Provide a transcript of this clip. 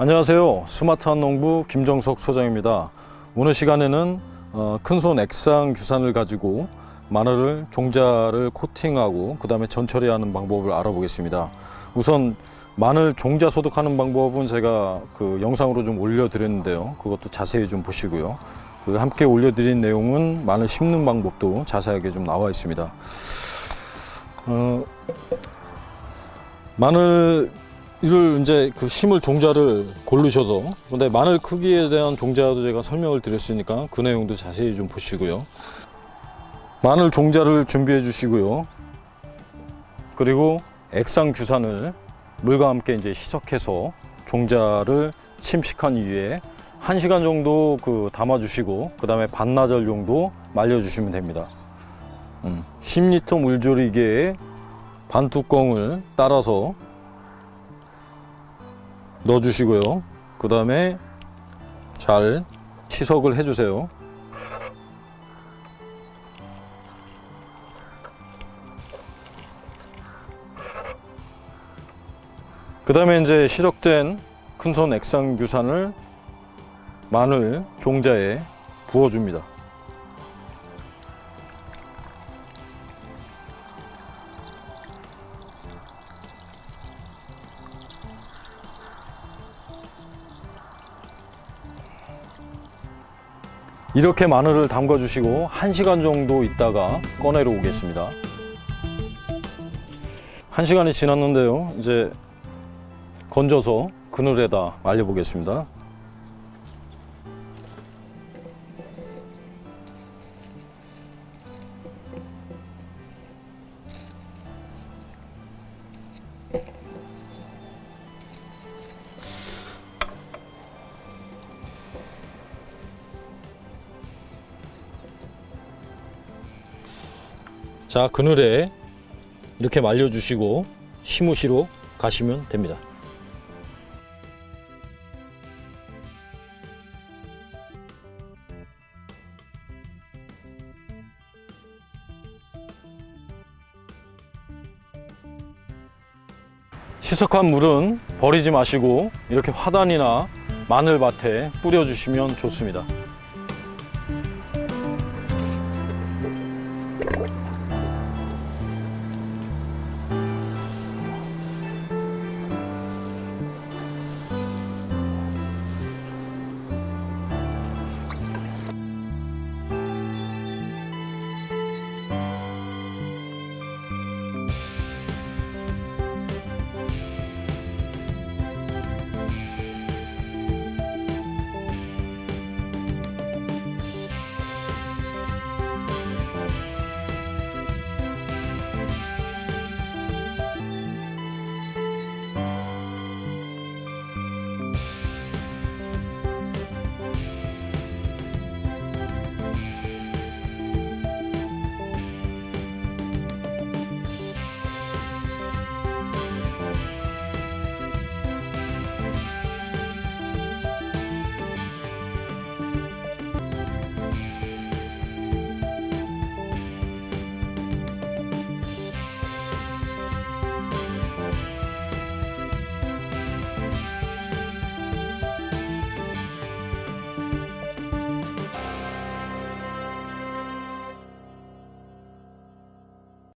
안녕하세요. 스마트한 농부 김정석 소장입니다. 오늘 시간에는 어, 큰손 액상 규산을 가지고 마늘을 종자를 코팅하고 그 다음에 전처리하는 방법을 알아보겠습니다. 우선 마늘 종자 소독하는 방법은 제가 그 영상으로 좀 올려드렸는데요. 그것도 자세히 좀 보시고요. 그 함께 올려드린 내용은 마늘 심는 방법도 자세하게 좀 나와 있습니다. 어, 마늘 이를 이제 그 심을 종자를 고르셔서 근데 마늘 크기에 대한 종자도 제가 설명을 드렸으니까 그 내용도 자세히 좀 보시고요. 마늘 종자를 준비해 주시고요. 그리고 액상 규산을 물과 함께 이제 희석해서 종자를 침식한 이후에 1시간 정도 그 담아 주시고 그다음에 반나절 정도 말려 주시면 됩니다. 음, 10리터 물조리개에 반 뚜껑을 따라서 넣어주시고요. 그 다음에 잘 희석을 해주세요. 그 다음에 이제 희석된 큰손 액상규산을 마늘 종자에 부어줍니다. 이렇게 마늘을 담가 주시고 1시간 정도 있다가 꺼내러 오겠습니다. 1시간이 지났는데요. 이제 건져서 그늘에다 말려 보겠습니다. 자, 그늘에 이렇게 말려 주시고 심으시러 가시면 됩니다. 희석한 물은 버리지 마시고 이렇게 화단이나 마늘밭에 뿌려주시면 좋습니다.